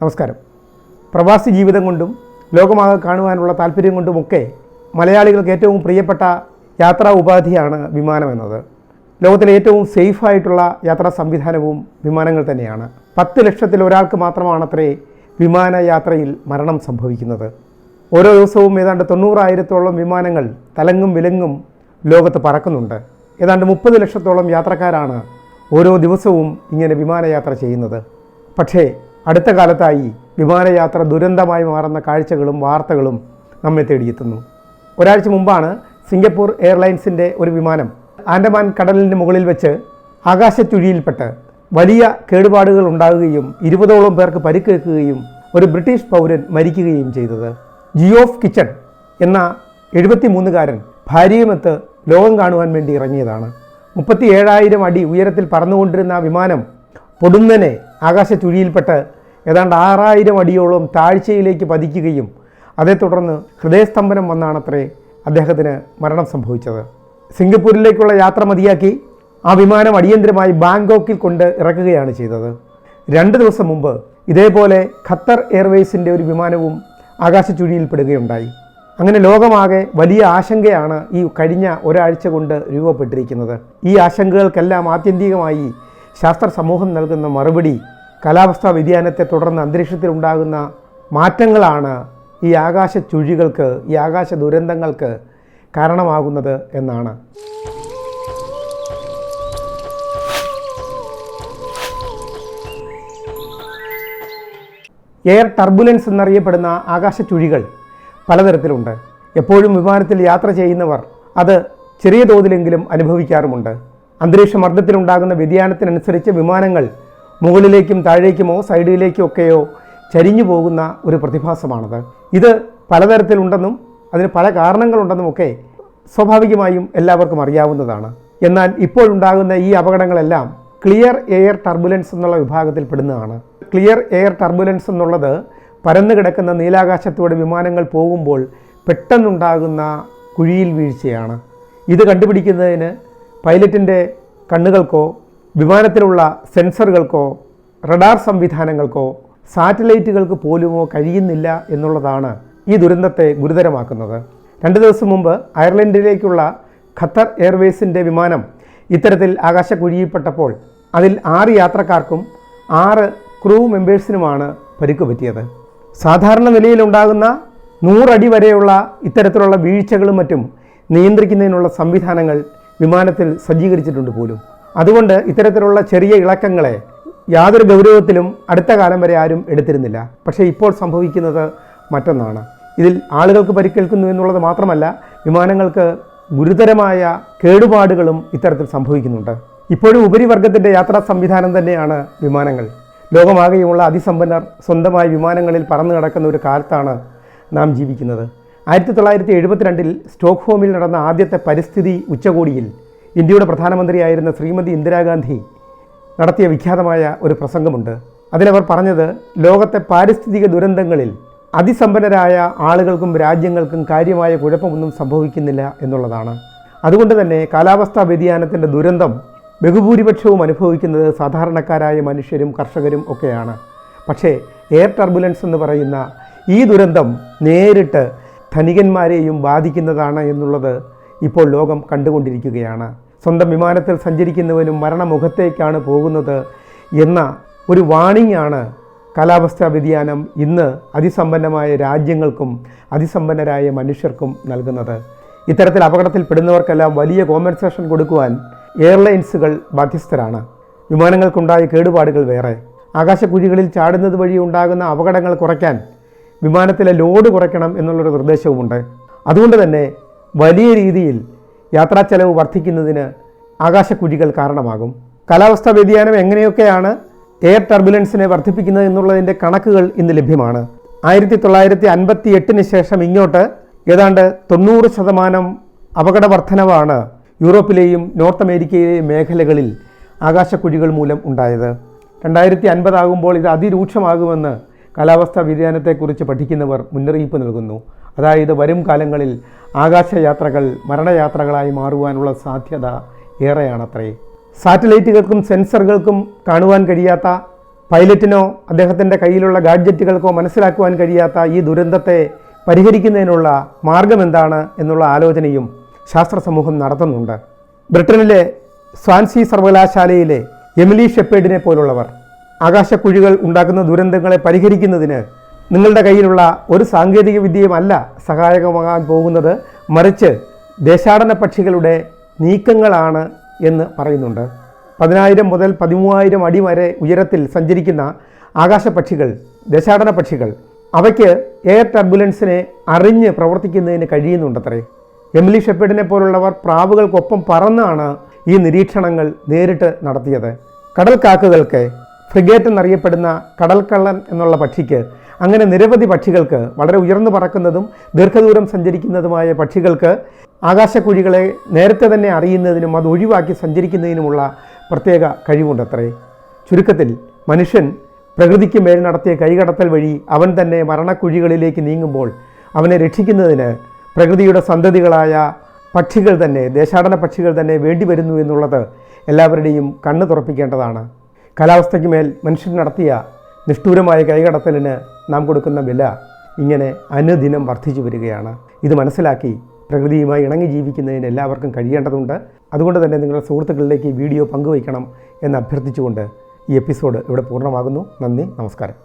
നമസ്കാരം. പ്രവാസി ജീവിതം കൊണ്ടും ലോകമാകെ കാണുവാനുള്ള താല്പര്യം കൊണ്ടുമൊക്കെ മലയാളികൾക്ക് ഏറ്റവും പ്രിയപ്പെട്ട യാത്രാ ഉപാധിയാണ് വിമാനം എന്നത്. ലോകത്തിലെ ഏറ്റവും സേഫായിട്ടുള്ള യാത്രാ സംവിധാനവും വിമാനങ്ങൾ തന്നെയാണ്. പത്ത് ലക്ഷത്തിൽ ഒരാൾക്ക് മാത്രമാണത്രേ വിമാനയാത്രയിൽ മരണം സംഭവിക്കുന്നത്. ഓരോ ദിവസവും ഏതാണ്ട് തൊണ്ണൂറായിരത്തോളം വിമാനങ്ങൾ തലങ്ങും വിലങ്ങും ലോകത്ത് പറക്കുന്നുണ്ട്. ഏതാണ്ട് മുപ്പത് ലക്ഷത്തോളം യാത്രക്കാരാണ് ഓരോ ദിവസവും ഇങ്ങനെ വിമാനയാത്ര ചെയ്യുന്നത്. പക്ഷേ അടുത്ത കാലത്തായി വിമാനയാത്ര ദുരന്തമായി മാറുന്ന കാഴ്ചകളും വാർത്തകളും നമ്മെ തേടിയെത്തുന്നു. ഒരാഴ്ച മുമ്പാണ് സിംഗപ്പൂർ എയർലൈൻസിന്റെ ഒരു വിമാനം ആൻഡമാൻ കടലിന് മുകളിൽ വെച്ച് ആകാശച്ചുഴിയിൽപ്പെട്ട് വലിയ കേടുപാടുകൾ ഉണ്ടാകുകയും ഇരുപതോളം പേർക്ക് പരിക്കേൽക്കുകയും ഒരു ബ്രിട്ടീഷ് പൗരൻ മരിക്കുകയും ചെയ്തത്. ജിയോഫ് കിച്ചൺ എന്ന എഴുപത്തിമൂന്നുകാരൻ ഭാര്യയുമൊത്ത് ലോകം കാണുവാൻ വേണ്ടി ഇറങ്ങിയതാണ്. മുപ്പത്തി ഏഴായിരം അടി ഉയരത്തിൽ പറന്നുകൊണ്ടിരുന്ന വിമാനം പൊടുന്നനെ ആകാശച്ചുഴിയിൽപ്പെട്ട് ഏതാണ്ട് ആറായിരം അടിയോളം താഴ്ചയിലേക്ക് പതിക്കുകയും അതേ തുടർന്ന് ഹൃദയസ്തംഭനം വന്നാണത്രേ അദ്ദേഹത്തിന് മരണം സംഭവിച്ചത്. സിംഗപ്പൂരിലേക്കുള്ള യാത്ര മതിയാക്കി ആ വിമാനം അടിയന്തരമായി ബാങ്കോക്കിൽ കൊണ്ട് ഇറക്കുകയാണ് ചെയ്തത്. രണ്ട് ദിവസം മുമ്പ് ഇതേപോലെ ഖത്തർ എയർവേസിന്റെ ഒരു വിമാനവും ആകാശച്ചുഴിയിൽപ്പെടുകയുണ്ടായി അങ്ങനെ ലോകമാകെ വലിയ ആശങ്കയാണ് ഈ കഴിഞ്ഞ ഒരാഴ്ച കൊണ്ട് രൂപപ്പെട്ടിരിക്കുന്നത്. ഈ ആശങ്കകൾക്കെല്ലാം ആത്യന്തികമായി ശാസ്ത്ര സമൂഹം നൽകുന്ന മറുപടി കാലാവസ്ഥാ വ്യതിയാനത്തെ തുടർന്ന് അന്തരീക്ഷത്തിലുണ്ടാകുന്ന മാറ്റങ്ങളാണ് ഈ ആകാശ ചുഴികൾക്ക് ഈ ആകാശ ദുരന്തങ്ങൾക്ക് കാരണമാകുന്നത് എന്നാണ്. എയർ ടർബുലൻസ് എന്നറിയപ്പെടുന്ന ആകാശ ചുഴികൾ പലതരത്തിലുണ്ട്. എപ്പോഴും വിമാനത്തിൽ യാത്ര ചെയ്യുന്നവർ അത് ചെറിയ തോതിലെങ്കിലും അനുഭവിക്കാറുമുണ്ട്. അന്തരീക്ഷ മർദ്ദത്തിലുണ്ടാകുന്ന വ്യതിയാനത്തിനനുസരിച്ച് വിമാനങ്ങൾ മുകളിലേക്കും താഴേക്കുമോ സൈഡിലേക്കൊക്കെയോ ചരിഞ്ഞു പോകുന്ന ഒരു പ്രതിഭാസമാണത്. ഇത് പലതരത്തിലുണ്ടെന്നും അതിന് പല കാരണങ്ങളുണ്ടെന്നും ഒക്കെ സ്വാഭാവികമായും എല്ലാവർക്കും അറിയാവുന്നതാണ്. എന്നാൽ ഇപ്പോഴുണ്ടാകുന്ന ഈ അപകടങ്ങളെല്ലാം ക്ലിയർ എയർ ടർബുലൻസ് എന്നുള്ള വിഭാഗത്തിൽ പെടുന്നതാണ്. ക്ലിയർ എയർ ടർബുലൻസ് എന്നുള്ളത് പരന്നു കിടക്കുന്ന നീലാകാശത്തൂടെ വിമാനങ്ങൾ പോകുമ്പോൾ പെട്ടെന്നുണ്ടാകുന്ന കുഴിയിൽ വീഴ്ചയാണ്. ഇത് കണ്ടുപിടിക്കുന്നതിന് പൈലറ്റിന്റെ കണ്ണുകൾക്കോ വിമാനത്തിലുള്ള സെൻസറുകൾക്കോ റഡാർ സംവിധാനങ്ങൾക്കോ സാറ്റലൈറ്റുകൾക്ക് പോലുമോ കഴിയുന്നില്ല എന്നുള്ളതാണ് ഈ ദുരന്തത്തെ ഗുരുതരമാക്കുന്നത്. രണ്ട് ദിവസം മുമ്പ് അയർലൻഡിലേക്കുള്ള ഖത്തർ എയർവേസിന്റെ വിമാനം ഇത്തരത്തിൽ ആകാശക്കുഴിയിൽപ്പെട്ടപ്പോൾ അതിൽ ആറ് യാത്രക്കാർക്കും ആറ് ക്രൂ മെമ്പേഴ്സിനുമാണ് പരിക്ക് പറ്റിയത് സാധാരണ നിലയിലുണ്ടാകുന്ന നൂറടി വരെയുള്ള ഇത്തരത്തിലുള്ള വീഴ്ചകളും മറ്റും നിയന്ത്രിക്കുന്നതിനുള്ള സംവിധാനങ്ങൾ വിമാനത്തിൽ സജ്ജീകരിച്ചിട്ടുണ്ട് പോലും. അതുകൊണ്ട് ഇത്തരത്തിലുള്ള ചെറിയ ഇളക്കങ്ങളെ യാതൊരു ഗൗരവത്തിലും അടുത്ത കാലം വരെ ആരും എടുത്തിരുന്നില്ല. പക്ഷേ ഇപ്പോൾ സംഭവിക്കുന്നത് മറ്റൊന്നാണ്. ഇതിൽ ആളുകൾക്ക് പരിക്കേൽക്കുന്നു എന്നുള്ളത് മാത്രമല്ല വിമാനങ്ങൾക്ക് ഗുരുതരമായ കേടുപാടുകളും ഇത്തരത്തിൽ സംഭവിക്കുന്നുണ്ട്. ഇപ്പോഴും ഉപരിവർഗത്തിന്റെ യാത്രാ സംവിധാനം തന്നെയാണ് വിമാനങ്ങൾ. ലോകമാകെയുമുള്ള അതിസമ്പന്നർ സ്വന്തമായി വിമാനങ്ങളിൽ പറന്നു കിടക്കുന്ന ഒരു കാലത്താണ് നാം ജീവിക്കുന്നത്. ആയിരത്തി തൊള്ളായിരത്തി എഴുപത്തിരണ്ടിൽ സ്റ്റോക്ക്ഹോമിൽ നടന്ന ആദ്യത്തെ പരിസ്ഥിതി ഉച്ചകോടിയിൽ ഇന്ത്യയുടെ പ്രധാനമന്ത്രിയായിരുന്ന ശ്രീമതി ഇന്ദിരാഗാന്ധി നടത്തിയ വിഖ്യാതമായ ഒരു പ്രസംഗമുണ്ട്. അതിലവർ പറഞ്ഞത് ലോകത്തെ പാരിസ്ഥിതിക ദുരന്തങ്ങളിൽ അതിസമ്പന്നരായ ആളുകൾക്കും രാജ്യങ്ങൾക്കും കാര്യമായ കുഴപ്പമൊന്നും സംഭവിക്കുന്നില്ല എന്നുള്ളതാണ്. അതുകൊണ്ട് തന്നെ കാലാവസ്ഥാ വ്യതിയാനത്തിന്റെ ദുരന്തം ബഹുഭൂരിപക്ഷവും അനുഭവിക്കുന്നത് സാധാരണക്കാരായ മനുഷ്യരും കർഷകരും ഒക്കെയാണ്. പക്ഷേ എയർ ടർബുലൻസ് എന്ന് പറയുന്ന ഈ ദുരന്തം നേരിട്ട് ധനികന്മാരെയും ബാധിക്കുന്നതാണ് എന്നുള്ളത് ഇപ്പോൾ ലോകം കണ്ടുകൊണ്ടിരിക്കുകയാണ്. സ്വന്തം വിമാനത്തിൽ സഞ്ചരിക്കുന്നവനും മരണമുഖത്തേക്കാണ് പോകുന്നത് എന്ന ഒരു വാണിംഗ് ആണ് കാലാവസ്ഥാ വ്യതിയാനം ഇന്ന് അതിസമ്പന്നമായ രാജ്യങ്ങൾക്കും അതിസമ്പന്നരായ മനുഷ്യർക്കും നൽകുന്നത്. ഇത്തരത്തിൽ അപകടത്തിൽപ്പെടുന്നവർക്കെല്ലാം വലിയ കോമ്പൻസേഷൻ കൊടുക്കുവാൻ എയർലൈൻസുകൾ ബാധ്യസ്ഥരാണ്. വിമാനങ്ങൾക്കുണ്ടായ കേടുപാടുകൾ വേറെ. ആകാശക്കുഴികളിൽ ചാടുന്നത് വഴി ഉണ്ടാകുന്ന അപകടങ്ങൾ കുറയ്ക്കാൻ വിമാനത്തിലെ ലോഡ് കുറയ്ക്കണം എന്നുള്ളൊരു നിർദ്ദേശവുമുണ്ട്. അതുകൊണ്ട് തന്നെ വലിയ രീതിയിൽ യാത്രാ ചെലവ് വർദ്ധിക്കുന്നതിന് ആകാശക്കുഴികൾ കാരണമാകും. കാലാവസ്ഥാ വ്യതിയാനം എങ്ങനെയൊക്കെയാണ് എയർ ടർബുലൻസിനെ വർദ്ധിപ്പിക്കുന്നത് എന്നുള്ളതിന്റെ കണക്കുകൾ ഇന്ന് ലഭ്യമാണ്. ആയിരത്തി തൊള്ളായിരത്തി അൻപത്തി എട്ടിന് ശേഷം ഇങ്ങോട്ട് ഏതാണ്ട് തൊണ്ണൂറ് ശതമാനം അപകട വർധനവാണ് യൂറോപ്പിലെയും നോർത്ത് അമേരിക്കയിലെയും മേഖലകളിൽ ആകാശക്കുഴികൾ മൂലം ഉണ്ടായത്. രണ്ടായിരത്തി അൻപതാകുമ്പോൾ ഇത് അതിരൂക്ഷമാകുമെന്ന് കാലാവസ്ഥാ വ്യതിയാനത്തെക്കുറിച്ച് പഠിക്കുന്നവർ മുന്നറിയിപ്പ് നൽകുന്നു. അതായത് വരും കാലങ്ങളിൽ ആകാശയാത്രകൾ മരണയാത്രകളായി മാറുവാനുള്ള സാധ്യത ഏറെയാണത്രേ. സാറ്റലൈറ്റുകൾക്കും സെൻസറുകൾക്കും കാണുവാൻ കഴിയാത്ത പൈലറ്റിനോ അദ്ദേഹത്തിന്റെ കയ്യിലുള്ള ഗാഡ്ജറ്റുകൾക്കോ മനസ്സിലാക്കുവാൻ കഴിയാത്ത ഈ ദുരന്തത്തെ പരിഹരിക്കുന്നതിനുള്ള മാർഗം എന്താണ് എന്നുള്ള ആലോചനയും ശാസ്ത്ര സമൂഹം നടത്തുന്നുണ്ട്. ബ്രിട്ടനിലെ സ്വാൻസി സർവകലാശാലയിലെ എമിലി ഷെപ്പേഡിനെ പോലുള്ളവർ ആകാശക്കുഴികൾ ഉണ്ടാക്കുന്ന ദുരന്തങ്ങളെ പരിഹരിക്കുന്നതിന് നിങ്ങളുടെ കയ്യിലുള്ള ഒരു സാങ്കേതിക വിദ്യയുമല്ല സഹായകമാകാൻ പോകുന്നത് മറിച്ച് ദേശാടന പക്ഷികളുടെ നീക്കങ്ങളാണ് എന്ന് പറയുന്നുണ്ട്. പതിനായിരം മുതൽ പതിമൂവായിരം അടി വരെ ഉയരത്തിൽ സഞ്ചരിക്കുന്ന ആകാശപക്ഷികൾ ദേശാടന പക്ഷികൾ അവയ്ക്ക് എയർ ടർബുലൻസിനെ അറിഞ്ഞ് പ്രവർത്തിക്കുന്നതിന് കഴിയുന്നുണ്ടത്രേ. എമിലി ഷെപ്പേഡിനെ പോലുള്ളവർ പ്രാവുകൾക്കൊപ്പം പറന്നാണ് ഈ നിരീക്ഷണങ്ങൾ നേരിട്ട് നടത്തിയത്. കടൽ കാക്കുകൾക്ക് ഫ്രിഗേറ്റ് എന്നറിയപ്പെടുന്ന കടൽക്കള്ളൻ എന്നുള്ള പക്ഷിക്ക് അങ്ങനെ നിരവധി പക്ഷികൾക്ക് വളരെ ഉയർന്നു പറക്കുന്നതും ദീർഘദൂരം സഞ്ചരിക്കുന്നതുമായ പക്ഷികൾക്ക് ആകാശക്കുഴികളെ നേരത്തെ തന്നെ അറിയുന്നതിനും അത് ഒഴിവാക്കി സഞ്ചരിക്കുന്നതിനുമുള്ള പ്രത്യേക കഴിവുണ്ടത്രേ. ചുരുക്കത്തിൽ മനുഷ്യൻ പ്രകൃതിക്ക് മേൽ നടത്തിയ കൈകടത്തൽ വഴി അവൻ തന്നെ മരണക്കുഴികളിലേക്ക് നീങ്ങുമ്പോൾ അവനെ രക്ഷിക്കുന്നതിന് പ്രകൃതിയുടെ സന്തതികളായ പക്ഷികൾ തന്നെ ദേശാടന പക്ഷികൾ തന്നെ വേണ്ടി വരുന്നു എന്നുള്ളത് എല്ലാവരുടെയും കണ്ണ് തുറപ്പിക്കേണ്ടതാണ്. കാലാവസ്ഥയ്ക്ക് മേൽ മനുഷ്യൻ നടത്തിയ നിഷ്ഠൂരമായ കൈകടത്തലിന് നാം കൊടുക്കുന്ന വില ഇങ്ങനെ അനുദിനം വർദ്ധിച്ചു വരികയാണ്. ഇത് മനസ്സിലാക്കി പ്രകൃതിയുമായി ഇണങ്ങി ജീവിക്കുന്നതിന് എല്ലാവർക്കും കഴിയേണ്ടതുണ്ട്. അതുകൊണ്ട് തന്നെ നിങ്ങളുടെ സുഹൃത്തുക്കളിലേക്ക് വീഡിയോ പങ്കുവയ്ക്കണം എന്ന് അഭ്യർത്ഥിച്ചുകൊണ്ട് ഈ എപ്പിസോഡ് ഇവിടെ പൂർണമാകുന്നു. നന്ദി നമസ്കാരം.